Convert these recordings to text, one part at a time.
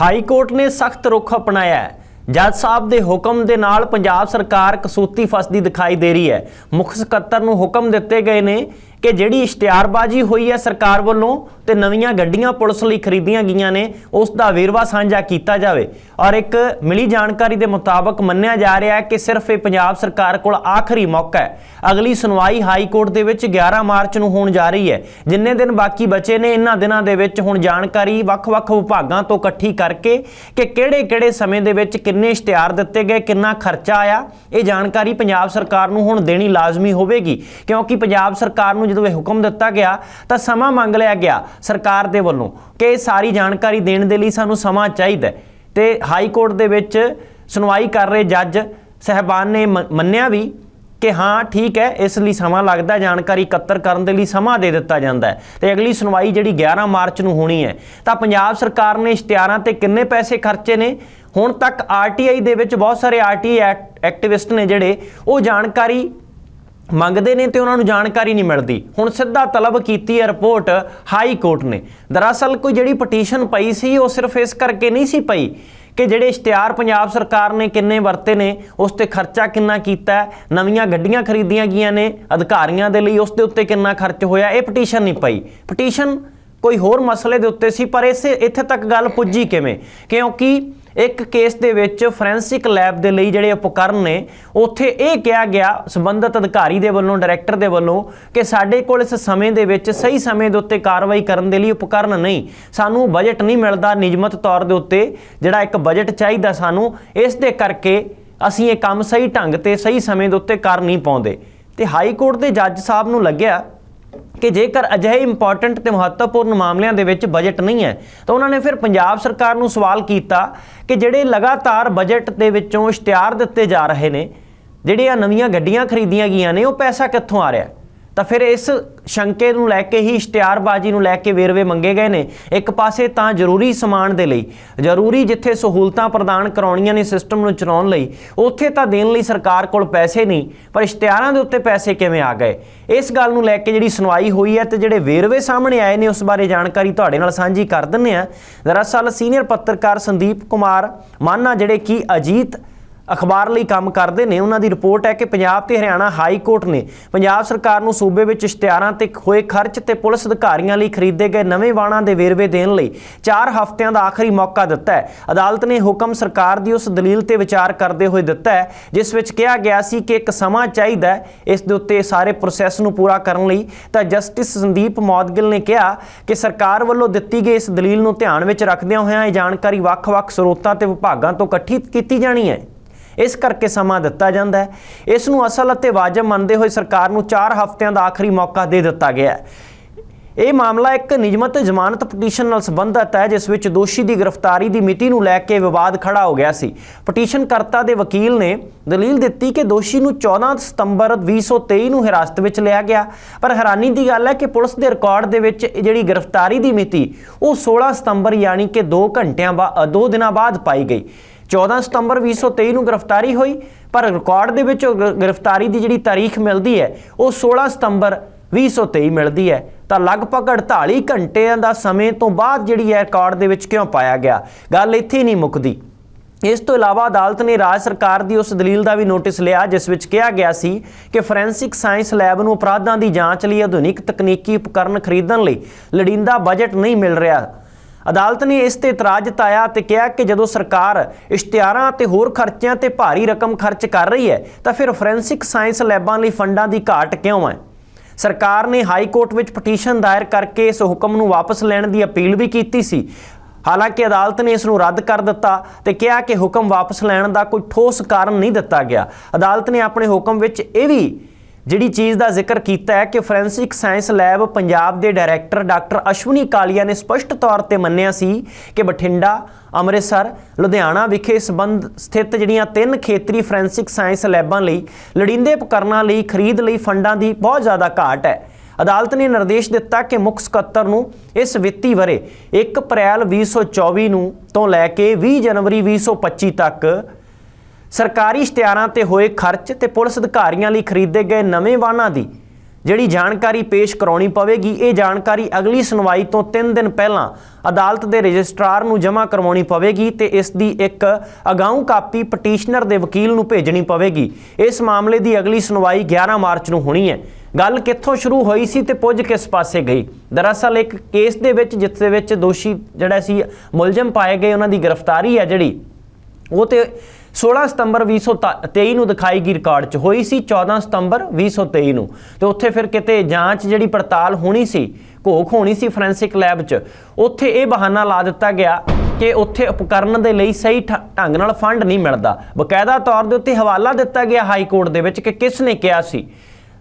High court ਨੇ ਸਖਤ ਰੁਖ ਅਪਣਾਇਆ ਹੈ। ਜੱਜ ਸਾਹਿਬ ਦੇ ਹੁਕਮ ਦੇ ਨਾਲ ਪੰਜਾਬ ਸਰਕਾਰ ਕਸੂਤੀ ਫਸਦੀ ਦਿਖਾਈ ਦੇ ਰਹੀ ਹੈ। ਮੁੱਖ ਸਕੱਤਰ ਨੂੰ ਹੁਕਮ ਦਿੱਤੇ ਗਏ ਨੇ ਕਿ ਜਿਹੜੀ ਇਸ਼ਤਿਹਾਰਬਾਜ਼ੀ ਹੋਈ ਹੈ ਸਰਕਾਰ ਵੱਲੋਂ ਤੇ ਨਵੀਆਂ ਗੱਡੀਆਂ ਪੁਲਿਸ ਲਈ ਖਰੀਦੀਆਂ ਗਈਆਂ ਨੇ, ਉਸ ਦਾ ਵੇਰਵਾ ਸਾਂਝਾ ਕੀਤਾ ਜਾਵੇ। ਔਰ ਇੱਕ ਮਿਲੀ ਜਾਣਕਾਰੀ ਦੇ ਮੁਤਾਬਕ ਮੰਨਿਆ ਜਾ ਰਿਹਾ ਹੈ ਕਿ ਸਿਰਫ ਇਹ ਪੰਜਾਬ ਸਰਕਾਰ ਕੋਲ ਆਖਰੀ ਮੌਕਾ ਹੈ। ਅਗਲੀ ਸੁਣਵਾਈ ਹਾਈ ਕੋਰਟ ਦੇ ਵਿੱਚ 11 ਮਾਰਚ ਨੂੰ ਹੋਣ ਜਾ ਰਹੀ ਹੈ। ਜਿੰਨੇ ਦਿਨ ਬਾਕੀ ਬਚੇ ਨੇ, ਇਹਨਾਂ ਦਿਨਾਂ ਦੇ ਵਿੱਚ ਹੁਣ ਜਾਣਕਾਰੀ ਵੱਖ-ਵੱਖ ਵਿਭਾਗਾਂ ਤੋਂ ਇਕੱਠੀ ਕਰਕੇ ਕਿ ਕਿਹੜੇ-ਕਿਹੜੇ ਸਮੇਂ ਦੇ ਵਿੱਚ ਕਿੰਨੇ ਇਸ਼ਤਿਹਾਰ ਦਿੱਤੇ ਗਏ, ਕਿੰਨਾ ਖਰਚਾ ਆਇਆ, ਇਹ ਜਾਣਕਾਰੀ ਪੰਜਾਬ ਸਰਕਾਰ ਨੂੰ ਹੁਣ ਦੇਣੀ ਲਾਜ਼ਮੀ ਹੋਵੇਗੀ। ਕਿਉਂਕਿ ਪੰਜਾਬ ਸਰਕਾਰ ਨੂੰ ਜਦੋਂ ਇਹ ਹੁਕਮ ਦਿੱਤਾ ਗਿਆ, ਤਾਂ ਸਮਾਂ ਮੰਗ ਲਿਆ ਗਿਆ ਸਰਕਾਰ ਦੇ ਵੱਲੋਂ ਕਿ ਇਹ ਸਾਰੀ ਜਾਣਕਾਰੀ ਦੇਣ ਦੇ ਲਈ ਸਾਨੂੰ ਸਮਾਂ ਚਾਹੀਦਾ ਹੈ। ਤੇ ਹਾਈ ਕੋਰਟ ਦੇ ਵਿੱਚ ਸੁਣਵਾਈ ਕਰ ਰਹੇ ਜੱਜ ਸਹਿਬਾਨ ਨੇ ਮੰਨਿਆ ਵੀ ਕਿ ਹਾਂ, ਠੀਕ ਹੈ, ਇਸ ਲਈ ਸਮਾਂ ਲੱਗਦਾ ਜਾਣਕਾਰੀ ਇਕੱਤਰ ਕਰਨ ਦੇ ਲਈ ਸਮਾਂ ਦੇ ਦਿੱਤਾ ਜਾਂਦਾ ਹੈ। ਤੇ ਅਗਲੀ ਸੁਣਵਾਈ ਜਿਹੜੀ 11 ਮਾਰਚ ਨੂੰ ਹੋਣੀ ਹੈ, ਤਾਂ ਪੰਜਾਬ ਸਰਕਾਰ ਨੇ ਇਸ਼ਤਿਹਾਰਾਂ ਤੇ ਕਿੰਨੇ ਪੈਸੇ ਖਰਚੇ ਨੇ? ਹੁਣ ਤੱਕ ਆਰਟੀਆਈ ਦੇ ਵਿੱਚ ਬਹੁਤ ਸਾਰੇ ਆਰਟੀਆਈ ਐਕਟਿਵਿਸਟ ਨੇ ਜਿਹੜੇ, ਉਹ ਜਾਣਕਾਰੀ ਮੰਗਦੇ ਨੇ ਤੇ ਉਹਨਾਂ ਨੂੰ ਜਾਣਕਾਰੀ ਨਹੀਂ ਮਿਲਦੀ। ਹੁਣ ਸਿੱਧਾ ਤਲਬ ਕੀਤੀ ਹੈ ਰਿਪੋਰਟ ਹਾਈ ਕੋਰਟ ਨੇ। ਦਰਅਸਲ ਕੋਈ ਜਿਹੜੀ ਪਟੀਸ਼ਨ ਪਈ ਸੀ, ਉਹ ਸਿਰਫ ਇਸ ਕਰਕੇ ਨਹੀਂ ਸੀ ਪਈ ਕਿ ਜਿਹੜੇ ਇਸ਼ਤਿਹਾਰ ਪੰਜਾਬ ਸਰਕਾਰ ਨੇ ਕਿੰਨੇ ਵਰਤੇ ਨੇ, ਉਸ ਤੇ ਖਰਚਾ ਕਿੰਨਾ ਕੀਤਾ ਨਵੀਆਂ ਗੱਡੀਆਂ ਖਰੀਦੀਆਂ ਗਈਆਂ ਨੇ, ਅਧਿਕਾਰੀਆਂ ਦੇ ਲਈ ਉਸ ਦੇ ਉੱਤੇ ਕਿੰਨਾ ਖਰਚ ਹੋਇਆ, ਇਹ ਪਟੀਸ਼ਨ ਨਹੀਂ ਪਈ। ਪਟੀਸ਼ਨ ਕੋਈ ਹੋਰ ਮਸਲੇ ਦੇ ਉੱਤੇ ਸੀ, ਪਰ ਇਸੇ, ਇੱਥੇ ਤੱਕ ਗੱਲ ਪੁੱਜੀ ਕਿਵੇਂ? ਕਿਉਂਕਿ ਇੱਕ ਕੇਸ ਦੇ ਵਿੱਚ ਫੋਰੈਂਸਿਕ ਲੈਬ ਦੇ ਲਈ ਜਿਹੜੇ ਉਪਕਰਨ ਨੇ, ਉੱਥੇ ਇਹ ਕਿਹਾ ਗਿਆ, ਸੰਬੰਧਿਤ ਅਧਿਕਾਰੀ ਦੇ ਵੱਲੋਂ, ਡਾਇਰੈਕਟਰ ਦੇ ਵੱਲੋਂ ਕਿ ਸਾਡੇ ਕੋਲ ਇਸ ਸਮੇਂ ਦੇ ਵਿੱਚ ਸਹੀ ਸਮੇਂ ਦੇ ਉੱਤੇ ਕਾਰਵਾਈ ਕਰਨ ਦੇ ਲਈ ਉਪਕਰਨ ਨਹੀਂ। ਸਾਨੂੰ ਬਜਟ ਨਹੀਂ ਮਿਲਦਾ ਨਿਯਮਤ ਤੌਰ ਦੇ ਉੱਤੇ, ਜਿਹੜਾ ਇੱਕ ਬਜਟ ਚਾਹੀਦਾ ਸਾਨੂੰ, ਇਸ ਦੇ ਕਰਕੇ ਅਸੀਂ ਇਹ ਕੰਮ ਸਹੀ ਢੰਗ ਤੇ ਸਹੀ ਸਮੇਂ ਦੇ ਉੱਤੇ ਕਰ ਨਹੀਂ ਪਾਉਂਦੇ। ਤੇ ਹਾਈ ਕੋਰਟ ਦੇ ਜੱਜ ਸਾਹਿਬ ਨੂੰ ਲੱਗਿਆ ਕਿ ਜੇਕਰ ਅਜਿਹੇ ਇੰਪੋਰਟੈਂਟ ਤੇ ਮਹੱਤਵਪੂਰਨ ਮਾਮਲਿਆਂ ਦੇ ਵਿੱਚ ਬਜਟ ਨਹੀਂ ਹੈ, ਤਾਂ ਉਹਨਾਂ ਨੇ ਫਿਰ ਪੰਜਾਬ ਸਰਕਾਰ ਨੂੰ ਸਵਾਲ ਕੀਤਾ ਕਿ ਜਿਹੜੇ ਲਗਾਤਾਰ ਬਜਟ ਦੇ ਵਿੱਚੋਂ ਇਸ਼ਤਿਹਾਰ ਦਿੱਤੇ ਜਾ ਰਹੇ ਨੇ, ਜਿਹੜੀਆਂ ਨਵੀਆਂ ਗੱਡੀਆਂ ਖਰੀਦੀਆਂ ਗਈਆਂ ਨੇ, ਉਹ ਪੈਸਾ ਕਿੱਥੋਂ ਆ ਰਿਹਾ? ਤਾਂ ਫਿਰ ਇਸ ਸ਼ੰਕੇ ਨੂੰ ਲੈ ਕੇ ਹੀ ਇਸ਼ਤਿਹਾਰਬਾਜ਼ੀ ਨੂੰ ਲੈ ਕੇ ਵੇਰਵੇ ਮੰਗੇ ਗਏ ਨੇ। ਇੱਕ ਪਾਸੇ ਤਾਂ ਜ਼ਰੂਰੀ ਸਮਾਨ ਦੇ ਲਈ, ਜ਼ਰੂਰੀ ਜਿੱਥੇ ਸਹੂਲਤਾਂ ਪ੍ਰਦਾਨ ਕਰਾਉਣੀਆਂ ਨੇ ਸਿਸਟਮ ਨੂੰ ਚਲਾਉਣ ਲਈ, ਉੱਥੇ ਤਾਂ ਦੇਣ ਲਈ ਸਰਕਾਰ ਕੋਲ ਪੈਸੇ ਨਹੀਂ, ਪਰ ਇਸ਼ਤਿਹਾਰਾਂ ਦੇ ਉੱਤੇ ਪੈਸੇ ਕਿਵੇਂ ਆ ਗਏ? ਇਸ ਗੱਲ ਨੂੰ ਲੈ ਕੇ ਜਿਹੜੀ ਸੁਣਵਾਈ ਹੋਈ ਹੈ ਤੇ ਜਿਹੜੇ ਵੇਰਵੇ ਸਾਹਮਣੇ ਆਏ ਨੇ ਉਸ ਬਾਰੇ ਜਾਣਕਾਰੀ ਤੁਹਾਡੇ ਨਾਲ ਸਾਂਝੀ ਕਰ ਦਿੰਨੇ ਆ ਦਰਅਸਲ ਸੀਨੀਅਰ ਪੱਤਰਕਾਰ ਸੰਦੀਪ ਕੁਮਾਰ ਮਾਨਾ, ਜਿਹੜੇ ਕਿ ਅਜੀਤ ਅਖਬਾਰ ਲਈ ਕੰਮ ਕਰਦੇ ਨੇ। ਉਹਨਾਂ ਦੀ ਰਿਪੋਰਟ ਹੈ ਕਿ ਪੰਜਾਬ ਤੇ ਹਰਿਆਣਾ ਹਾਈ ਕੋਰਟ ਨੇ ਪੰਜਾਬ ਸਰਕਾਰ ਨੂੰ ਸੂਬੇ ਵਿੱਚ ਇਸ਼ਤਿਹਾਰਾਂ ਤੇ ਹੋਏ ਖਰਚ ਤੇ ਪੁਲਿਸ ਅਧਿਕਾਰੀਆਂ ਲਈ ਖਰੀਦੇ ਗਏ ਨਵੇਂ ਵਾਹਨਾਂ ਦੇ ਵੇਰਵੇ ਦੇਣ ਲਈ 4 ਹਫ਼ਤਿਆਂ ਦਾ ਆਖਰੀ ਮੌਕਾ ਦਿੱਤਾ ਹੈ। ਅਦਾਲਤ ਨੇ ਹੁਕਮ ਸਰਕਾਰ ਦੀ ਉਸ ਦਲੀਲ ਤੇ ਵਿਚਾਰ ਕਰਦੇ ਹੋਏ ਦਿੱਤਾ ਹੈ, ਜਿਸ ਵਿੱਚ ਕਿਹਾ ਗਿਆ ਸੀ ਕਿ ਇੱਕ ਸਮਾਂ ਚਾਹੀਦਾ ਹੈ, ਇਸ ਦੇ ਉੱਤੇ ਸਾਰੇ ਪ੍ਰੋਸੈਸ ਨੂੰ ਪੂਰਾ ਕਰਨ ਲਈ। ਤਾਂ ਜਸਟਿਸ ਸੰਦੀਪ ਮੌਦਗਿਲ ਨੇ ਕਿਹਾ ਕਿ ਸਰਕਾਰ ਵੱਲੋਂ ਦਿੱਤੀ ਗਈ ਇਸ ਦਲੀਲ ਨੂੰ ਧਿਆਨ ਵਿੱਚ ਰੱਖਦਿਆਂ ਹੋਇਆਂ ਇਹ ਜਾਣਕਾਰੀ ਵੱਖ-ਵੱਖ ਸਰੋਤਾਂ ਤੇ ਵਿਭਾਗਾਂ ਤੋਂ ਇਕੱਠੀ ਕੀਤੀ ਜਾਣੀ ਹੈ। ਇਸ ਕਰਕੇ ਸਮਾਂ ਦਿੱਤਾ ਜਾਂਦਾ ਹੈ। ਇਸ ਨੂੰ ਅਸਲ ਅਤੇ ਵਾਜਬ ਮੰਨਦੇ ਹੋਏ ਸਰਕਾਰ ਨੂੰ 4 ਹਫ਼ਤਿਆਂ ਦਾ ਆਖਰੀ ਮੌਕਾ ਦੇ ਦਿੱਤਾ ਗਿਆ ਹੈ। ਇਹ ਮਾਮਲਾ ਇੱਕ ਨਿਯਮਤ ਜ਼ਮਾਨਤ ਪਟੀਸ਼ਨ ਨਾਲ ਸੰਬੰਧਿਤ ਹੈ, ਜਿਸ ਵਿੱਚ ਦੋਸ਼ੀ ਦੀ ਗ੍ਰਿਫਤਾਰੀ ਦੀ ਮਿਤੀ ਨੂੰ ਲੈ ਕੇ ਵਿਵਾਦ ਖੜਾ ਹੋ ਗਿਆ ਸੀ। ਪਟੀਸ਼ਨਕਰਤਾ ਦੇ ਵਕੀਲ ਨੇ ਦਲੀਲ ਦਿੱਤੀ ਕਿ ਦੋਸ਼ੀ ਨੂੰ 14 ਸਤੰਬਰ 2023 ਨੂੰ ਹਿਰਾਸਤ ਵਿੱਚ ਲਿਆ ਗਿਆ। ਪਰ ਹੈਰਾਨੀ ਦੀ ਗੱਲ ਹੈ ਕਿ ਪੁਲਿਸ ਦੇ ਰਿਕਾਰਡ ਦੇ ਵਿੱਚ ਜਿਹੜੀ ਗ੍ਰਿਫਤਾਰੀ ਦੀ ਮਿਤੀ, ਉਹ 16 ਸਤੰਬਰ ਯਾਨੀ ਕਿ 2 ਘੰਟਿਆਂ ਬਾਅਦ 2 ਦਿਨਾਂ ਬਾਅਦ ਪਾਈ ਗਈ। 14 ਸਤੰਬਰ 2023 ਨੂੰ ਗ੍ਰਿਫਤਾਰੀ ਹੋਈ, ਪਰ ਰਿਕਾਰਡ ਦੇ ਵਿੱਚ ਗ੍ਰਿਫਤਾਰੀ ਦੀ ਜਿਹੜੀ ਤਾਰੀਖ ਮਿਲਦੀ ਹੈ, ਉਹ 16 ਸਤੰਬਰ 2023 ਮਿਲਦੀ ਹੈ। ਤਾਂ ਲਗਭਗ 48 ਘੰਟਿਆਂ ਦਾ ਸਮੇਂ ਤੋਂ ਬਾਅਦ ਜਿਹੜੀ ਹੈ ਰਿਕਾਰਡ ਦੇ ਵਿੱਚ ਕਿਉਂ ਪਾਇਆ ਗਿਆ? ਗੱਲ ਇੱਥੇ ਹੀ ਨਹੀਂ ਮੁੱਕਦੀ। ਇਸ ਤੋਂ ਇਲਾਵਾ ਅਦਾਲਤ ਨੇ ਰਾਜ ਸਰਕਾਰ ਦੀ ਉਸ ਦਲੀਲ ਦਾ ਵੀ ਨੋਟਿਸ ਲਿਆ, ਜਿਸ ਵਿੱਚ ਕਿਹਾ ਗਿਆ ਸੀ ਕਿ ਫੋਰੈਂਸਿਕ ਸਾਇੰਸ ਲੈਬ ਨੂੰ ਅਪਰਾਧਾਂ ਦੀ ਜਾਂਚ ਲਈ ਆਧੁਨਿਕ ਤਕਨੀਕੀ ਉਪਕਰਨ ਖਰੀਦਣ ਲਈ ਲੋੜੀਂਦਾ ਬਜਟ ਨਹੀਂ ਮਿਲ ਰਿਹਾ। ਅਦਾਲਤ ਨੇ ਇਸ ਤੇ ਇਤਰਾਜ਼ ਜਤਾਇਆ ਤੇ ਕਿਹਾ ਕਿ ਜਦੋਂ ਸਰਕਾਰ ਇਸ਼ਤਿਹਾਰਾਂ ਅਤੇ ਹੋਰ ਖਰਚਿਆਂ ਤੇ ਭਾਰੀ ਰਕਮ ਖਰਚ ਕਰ ਰਹੀ ਹੈ, ਤਾਂ ਫਿਰ ਫੋਰੈਂਸਿਕ ਸਾਇੰਸ ਲੈਬਾਂ ਲਈ ਫੰਡਾਂ ਦੀ ਘਾਟ ਕਿਉਂ ਹੈ? ਸਰਕਾਰ ਨੇ ਹਾਈ ਕੋਰਟ ਵਿੱਚ ਪਟੀਸ਼ਨ ਦਾਇਰ ਕਰਕੇ ਇਸ ਹੁਕਮ ਨੂੰ ਵਾਪਸ ਲੈਣ ਦੀ ਅਪੀਲ ਵੀ ਕੀਤੀ ਸੀ। ਹਾਲਾਂਕਿ ਅਦਾਲਤ ਨੇ ਇਸ ਨੂੰ ਰੱਦ ਕਰ ਦਿੱਤਾ ਤੇ ਕਿਹਾ ਕਿ ਹੁਕਮ ਵਾਪਸ ਲੈਣ ਦਾ ਕੋਈ ਠੋਸ ਕਾਰਨ ਨਹੀਂ ਦਿੱਤਾ ਗਿਆ। ਅਦਾਲਤ ਨੇ ਆਪਣੇ ਹੁਕਮ ਵਿੱਚ ਇਹ ਵੀ ਜਿਹੜੀ ਚੀਜ਼ ਦਾ ਜ਼ਿਕਰ ਕੀਤਾ ਹੈ ਕਿ ਫੋਰੈਂਸਿਕ ਸਾਇੰਸ ਲੈਬ ਪੰਜਾਬ ਦੇ ਡਾਇਰੈਕਟਰ ਡਾਕਟਰ ਅਸ਼ਵਨੀ ਕਾਲੀਆ ਨੇ ਸਪਸ਼ਟ ਤੌਰ ਤੇ ਮੰਨਿਆ ਸੀ ਕਿ ਬਠਿੰਡਾ, ਅੰਮ੍ਰਿਤਸਰ, ਲੁਧਿਆਣਾ ਵਿਖੇ ਸਬੰਧ ਸਥਿਤ ਜਿਹੜੀਆਂ ਤਿੰਨ ਖੇਤਰੀ ਫੋਰੈਂਸਿਕ ਸਾਇੰਸ ਲੈਬਾਂ ਲਈ ਲੋੜੀਂਦੇ ਉਪਕਰਨਾਂ ਲਈ ਖਰੀਦ ਲਈ ਫੰਡਾਂ ਦੀ ਬਹੁਤ ਜ਼ਿਆਦਾ ਘਾਟ ਹੈ। ਅਦਾਲਤ ਨੇ ਨਿਰਦੇਸ਼ ਦਿੱਤਾ ਕਿ ਮੁੱਖ ਸਕੱਤਰ ਨੂੰ ਇਸ ਵਿੱਤੀ ਵਰੇ 1 ਅਪ੍ਰੈਲ 2024 ਨੂੰ ਤੋਂ ਲੈ ਕੇ 20 ਜਨਵਰੀ 2025 ਤੱਕ ਸਰਕਾਰੀ ਇਸ਼ਤਿਹਾਰਾਂ ਤੇ ਹੋਏ ਖਰਚ ਤੇ ਪੁਲਿਸ ਅਧਿਕਾਰੀਆਂ ਲਈ ਖਰੀਦੇ ਗਏ ਨਵੇਂ ਵਾਹਨਾਂ ਦੀ ਜਿਹੜੀ ਜਾਣਕਾਰੀ ਪੇਸ਼ ਕਰਾਉਣੀ ਪਵੇਗੀ, ਇਹ ਜਾਣਕਾਰੀ ਅਗਲੀ ਸੁਣਵਾਈ ਤੋਂ 3 ਦਿਨ ਪਹਿਲਾਂ ਅਦਾਲਤ ਦੇ ਰਜਿਸਟਰਾਰ ਨੂੰ ਜਮ੍ਹਾਂ ਕਰਵਾਉਣੀ ਪਵੇਗੀ ਤੇ ਇਸ ਦੀ ਇੱਕ ਅਗਾਊਂ ਕਾਪੀ ਪਟੀਸ਼ਨਰ ਦੇ ਵਕੀਲ ਨੂੰ ਭੇਜਣੀ ਪਵੇਗੀ। ਇਸ ਮਾਮਲੇ ਦੀ ਅਗਲੀ ਸੁਣਵਾਈ 11 ਮਾਰਚ ਨੂੰ ਹੋਣੀ ਹੈ। ਗੱਲ ਕਿੱਥੋਂ ਸ਼ੁਰੂ ਹੋਈ ਸੀ ਤੇ ਪੁੱਜ ਕਿਸ ਪਾਸੇ ਗਈ? ਦਰਅਸਲ ਇੱਕ ਕੇਸ ਦੇ ਵਿੱਚ, ਜਿਸ ਦੇ ਵਿੱਚ ਦੋਸ਼ੀ ਜਿਹੜਾ ਸੀ, ਮੁਲਜ਼ਮ ਪਾਏ ਗਏ, ਉਹਨਾਂ ਦੀ ਗ੍ਰਿਫਤਾਰੀ ਹੈ ਜਿਹੜੀ, ਉਹ ਤੇ 16 ਸਤੰਬਰ 2023 ਨੂੰ ਦਿਖਾਈ ਗਈ ਰਿਕਾਰਡ 'ਚ ਹੋਈ ਸੀ 14 ਸਤੰਬਰ 2023 ਨੂੰ। ਤੇ ਉੱਥੇ ਫਿਰ ਕਿਤੇ ਜਾਂਚ ਜਿਹੜੀ ਪੜਤਾਲ ਹੋਣੀ ਸੀ, ਘੋਖ ਹੋਣੀ ਸੀ ਫੋਰੈਂਸਿਕ ਲੈਬ 'ਚ, ਉੱਥੇ ਇਹ ਬਹਾਨਾ ਲਾ ਦਿੱਤਾ ਗਿਆ ਕਿ ਉੱਥੇ ਉਪਕਰਨ ਦੇ ਲਈ ਸਹੀ ਠ- ਢੰਗ ਨਾਲ ਫੰਡ ਨਹੀਂ ਮਿਲਦਾ। ਬਕਾਇਦਾ ਤੌਰ ਦੇ ਉੱਤੇ ਹਵਾਲਾ ਦਿੱਤਾ ਗਿਆ ਹਾਈ ਕੋਰਟ ਦੇ ਵਿੱਚ ਕਿ ਕਿਸ ਨੇ ਕਿਹਾ ਸੀ।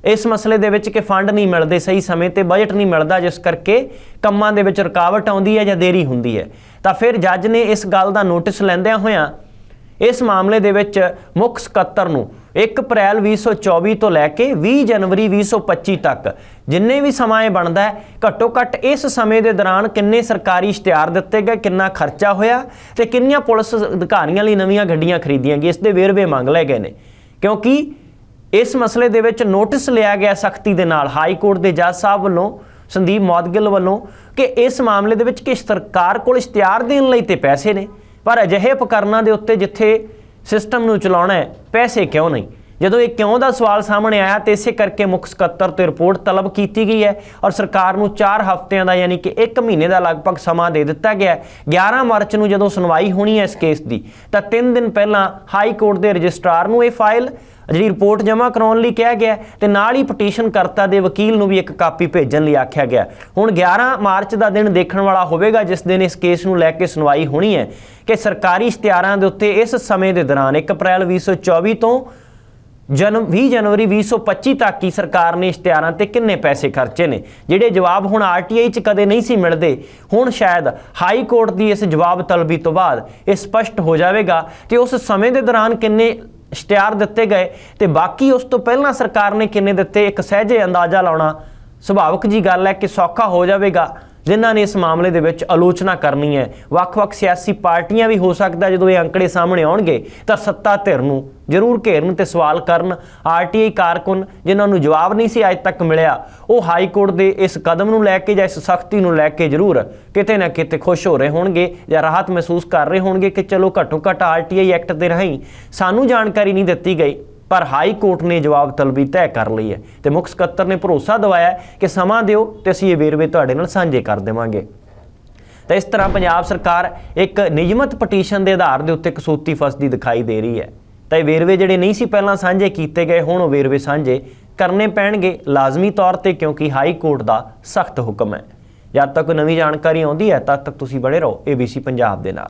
ਇਸ ਮਸਲੇ ਦੇ ਵਿੱਚ ਕਿ ਫੰਡ ਨਹੀਂ ਮਿਲਦੇ ਸਹੀ ਸਮੇਂ ਤੇ ਬਜਟ ਨਹੀਂ ਮਿਲਦਾ, ਜਿਸ ਕਰਕੇ ਕੰਮਾਂ ਦੇ ਵਿੱਚ ਰੁਕਾਵਟ ਆਉਂਦੀ ਹੈ ਜਾਂ ਦੇਰੀ ਹੁੰਦੀ ਹੈ। ਤਾਂ ਫਿਰ ਜੱਜ ਨੇ ਇਸ ਗੱਲ ਦਾ ਨੋਟਿਸ ਲੈਂਦਿਆਂ ਹੋਇਆਂ ਇਸ ਮਾਮਲੇ ਦੇ ਵਿੱਚ ਮੁੱਖ ਸਕੱਤਰ ਨੂੰ 1 ਅਪ੍ਰੈਲ 2024 ਤੋਂ ਲੈ ਕੇ 20 ਜਨਵਰੀ 2025 ਤੱਕ ਜਿੰਨੇ ਵੀ ਸਮਾਂ ਇਹ ਬਣਦਾ ਹੈ ਘੱਟੋ ਘੱਟ ਇਸ ਸਮੇਂ ਦੇ ਦੌਰਾਨ ਕਿੰਨੇ ਸਰਕਾਰੀ ਇਸ਼ਤਿਹਾਰ ਦਿੱਤੇ ਗਏ, ਕਿੰਨਾ ਖਰਚਾ ਹੋਇਆ ਤੇ ਕਿੰਨੀਆਂ ਪੁਲਿਸ ਅਧਿਕਾਰੀਆਂ ਲਈ ਨਵੀਆਂ ਗੱਡੀਆਂ ਖਰੀਦੀਆਂ ਗਈਆਂ, ਇਸ ਦੇ ਵੇਰਵੇ ਮੰਗ ਲਏ ਗਏ ਨੇ। ਕਿਉਂਕਿ ਇਸ ਮਸਲੇ ਦੇ ਵਿੱਚ ਨੋਟਿਸ ਲਿਆ ਗਿਆ ਸਖਤੀ ਦੇ ਨਾਲ, ਹਾਈ ਕੋਰਟ ਦੇ ਜੱਜ ਸਾਹਿਬ ਵੱਲੋਂ, ਸੰਦੀਪ ਮੌਦਗਿੱਲ ਵੱਲੋਂ ਕਿ ਇਸ ਮਾਮਲੇ ਦੇ ਵਿੱਚ ਕਿ ਸਰਕਾਰ ਕੋਲ ਇਸ਼ਤਿਹਾਰ ਦੇਣ ਲਈ ਤੇ ਪੈਸੇ ਨੇ। ਪਰ ਅਜਿਹੇ ਉਪਕਰਨਾਂ ਦੇ ਉੱਤੇ ਜਿੱਥੇ ਸਿਸਟਮ ਨੂੰ ਚਲਾਉਣਾ ਹੈ ਪੈਸੇ ਕਿਉਂ ਨਹੀਂ? ਜਦੋਂ ਇਹ ਕਿਉਂ ਦਾ ਸਵਾਲ ਸਾਹਮਣੇ ਆਇਆ ਤੇ ਇਸੇ ਕਰਕੇ ਮੁੱਖ ਸਕੱਤਰ ਤੋਂ ਰਿਪੋਰਟ ਤਲਬ ਕੀਤੀ ਗਈ ਹੈ ਔਰ ਸਰਕਾਰ ਨੂੰ 4 ਹਫ਼ਤਿਆਂ ਦਾ ਯਾਨੀ ਕਿ 1 ਮਹੀਨੇ ਦਾ ਲਗਭਗ ਸਮਾਂ ਦੇ ਦਿੱਤਾ ਗਿਆ 11 ਮਾਰਚ ਨੂੰ ਜਦੋਂ ਸੁਣਵਾਈ ਹੋਣੀ ਹੈ ਇਸ ਕੇਸ ਦੀ, ਤਾਂ 3 ਦਿਨ ਪਹਿਲਾਂ ਹਾਈ ਕੋਰਟ ਦੇ ਰਜਿਸਟਰਾਰ ਨੂੰ ਇਹ ਫਾਈਲ, ਜਿਹੜੀ ਰਿਪੋਰਟ ਜਮ੍ਹਾਂ ਕਰਾਉਣ ਲਈ ਕਿਹਾ ਗਿਆ ਹੈ ਤੇ ਨਾਲ ਹੀ ਪਟੀਸ਼ਨ ਕਰਤਾ ਦੇ ਵਕੀਲ ਨੂੰ ਵੀ ਇੱਕ ਕਾਪੀ ਭੇਜਣ ਲਈ ਆਖਿਆ ਗਿਆ ਹੁਣ 11 ਮਾਰਚ ਦਾ ਦਿਨ ਦੇਖਣ ਵਾਲਾ ਹੋਵੇਗਾ, ਜਿਸ ਦਿਨ ਇਸ ਕੇਸ ਨੂੰ ਲੈ ਕੇ ਸੁਣਵਾਈ ਹੋਣੀ ਹੈ ਕਿ ਸਰਕਾਰੀ ਇਸ਼ਤਿਹਾਰਾਂ ਦੇ ਉੱਤੇ ਇਸ ਸਮੇਂ ਦੇ ਦੌਰਾਨ 1 ਅਪ੍ਰੈਲ 2024 ਤੋਂ ਜਨਮ 20 ਜਨਵਰੀ 2025 ਤੱਕ ਹੀ ਸਰਕਾਰ ਨੇ ਇਸ਼ਤਿਹਾਰਾਂ ਤੇ ਕਿੰਨੇ ਪੈਸੇ ਖਰਚੇ ਨੇ? ਜਿਹੜੇ ਜਵਾਬ ਹੁਣ ਆਰਟੀਆਈ 'ਚ ਕਦੇ ਨਹੀਂ ਸੀ ਮਿਲਦੇ, ਹੁਣ ਸ਼ਾਇਦ ਹਾਈ ਕੋਰਟ ਦੀ ਇਸ ਜਵਾਬ ਤਲਬੀ ਤੋਂ ਬਾਅਦ ਇਹ ਸਪਸ਼ਟ ਹੋ ਜਾਵੇਗਾ ਕਿ ਉਸ ਸਮੇਂ ਦੇ ਦੌਰਾਨ ਕਿੰਨੇ ਇਸ਼ਤਿਹਾਰ ਦਿੱਤੇ ਗਏ ਤੇ ਬਾਕੀ ਉਸ ਤੋਂ ਪਹਿਲਾਂ ਸਰਕਾਰ ਨੇ ਕਿੰਨੇ ਦਿੱਤੇ, ਇੱਕ ਸਹਿਜੇ ਅੰਦਾਜ਼ਾ ਲਾਉਣਾ ਸੁਭਾਵਿਕ ਜੀ ਗੱਲ ਹੈ ਕਿ ਸੌਖਾ ਹੋ ਜਾਵੇਗਾ। ਜਿਨ੍ਹਾਂ ਨੇ ਇਸ ਮਾਮਲੇ ਦੇ ਵਿੱਚ ਆਲੋਚਨਾ ਕਰਨੀ ਹੈ। ਵੱਖ-ਵੱਖ ਸਿਆਸੀ ਪਾਰਟੀਆਂ ਵੀ ਹੋ ਸਕਦਾ ਜਦੋਂ ਇਹ ਅੰਕੜੇ ਸਾਹਮਣੇ ਆਉਣਗੇ, ਤਾਂ ਸੱਤਾ ਧਿਰ ਨੂੰ ਜ਼ਰੂਰ ਘੇਰਨ ਤੇ ਸਵਾਲ ਕਰਨ। ਆਰਟੀਆਈ ਕਾਰਕੁਨ, ਜਿਨ੍ਹਾਂ ਨੂੰ ਜਵਾਬ ਨਹੀਂ ਸੀ ਅੱਜ ਤੱਕ ਮਿਲਿਆ, ਉਹ ਹਾਈ ਕੋਰਟ ਦੇ ਇਸ ਕਦਮ ਨੂੰ ਲੈ ਕੇ ਜਾਂ ਇਸ ਸਖਤੀ ਨੂੰ ਲੈ ਕੇ ਜ਼ਰੂਰ ਕਿਤੇ ਨਾ ਕਿਤੇ ਖੁਸ਼ ਹੋ ਰਹੇ ਹੋਣਗੇ ਜਾਂ ਰਾਹਤ ਮਹਿਸੂਸ ਕਰ ਰਹੇ ਹੋਣਗੇ ਕਿ ਚਲੋ ਘੱਟੋ ਘੱਟ ਆਰਟੀਆਈ ਐਕਟ ਦੇ ਰਾਹੀਂ ਸਾਨੂੰ ਜਾਣਕਾਰੀ ਨਹੀਂ ਦਿੱਤੀ ਗਈ। ਪਰ ਹਾਈ ਕੋਰਟ ਨੇ ਜਵਾਬ ਤਲਬੀ ਤੈਅ ਕਰ ਲਈ ਹੈ ਤੇ ਮੁੱਖ ਸਕੱਤਰ ਨੇ ਭਰੋਸਾ ਦਿਵਾਇਆ ਕਿ ਸਮਾਂ ਦਿਓ ਤੇ ਅਸੀਂ ਇਹ ਵੇਰਵੇ ਤੁਹਾਡੇ ਨਾਲ ਸਾਂਝੇ ਕਰ ਦੇਵਾਂਗੇ। ਤਾਂ ਇਸ ਤਰ੍ਹਾਂ ਪੰਜਾਬ ਸਰਕਾਰ ਇੱਕ ਨਿਯਮਤ ਪਟੀਸ਼ਨ ਦੇ ਆਧਾਰ ਦੇ ਉੱਤੇ ਕਸੂਤੀ ਫਸਦੀ ਦਿਖਾਈ ਦੇ ਰਹੀ ਹੈ। ਤਾਂ ਇਹ ਵੇਰਵੇ ਜਿਹੜੇ ਨਹੀਂ ਸੀ ਪਹਿਲਾਂ ਸਾਂਝੇ ਕੀਤੇ ਗਏ, ਹੁਣ ਉਹ ਵੇਰਵੇ ਸਾਂਝੇ ਕਰਨੇ ਪੈਣਗੇ ਲਾਜ਼ਮੀ ਤੌਰ ਤੇ ਕਿਉਂਕਿ ਹਾਈ ਕੋਰਟ ਦਾ ਸਖਤ ਹੁਕਮ ਹੈ। ਜਦ ਤੱਕ ਨਵੀਂ ਜਾਣਕਾਰੀ ਆਉਂਦੀ ਹੈ, ਤਦ ਤੱਕ ਤੁਸੀਂ ਬਣੇ ਰਹੋ ABC ਪੰਜਾਬ ਦੇ ਨਾਲ।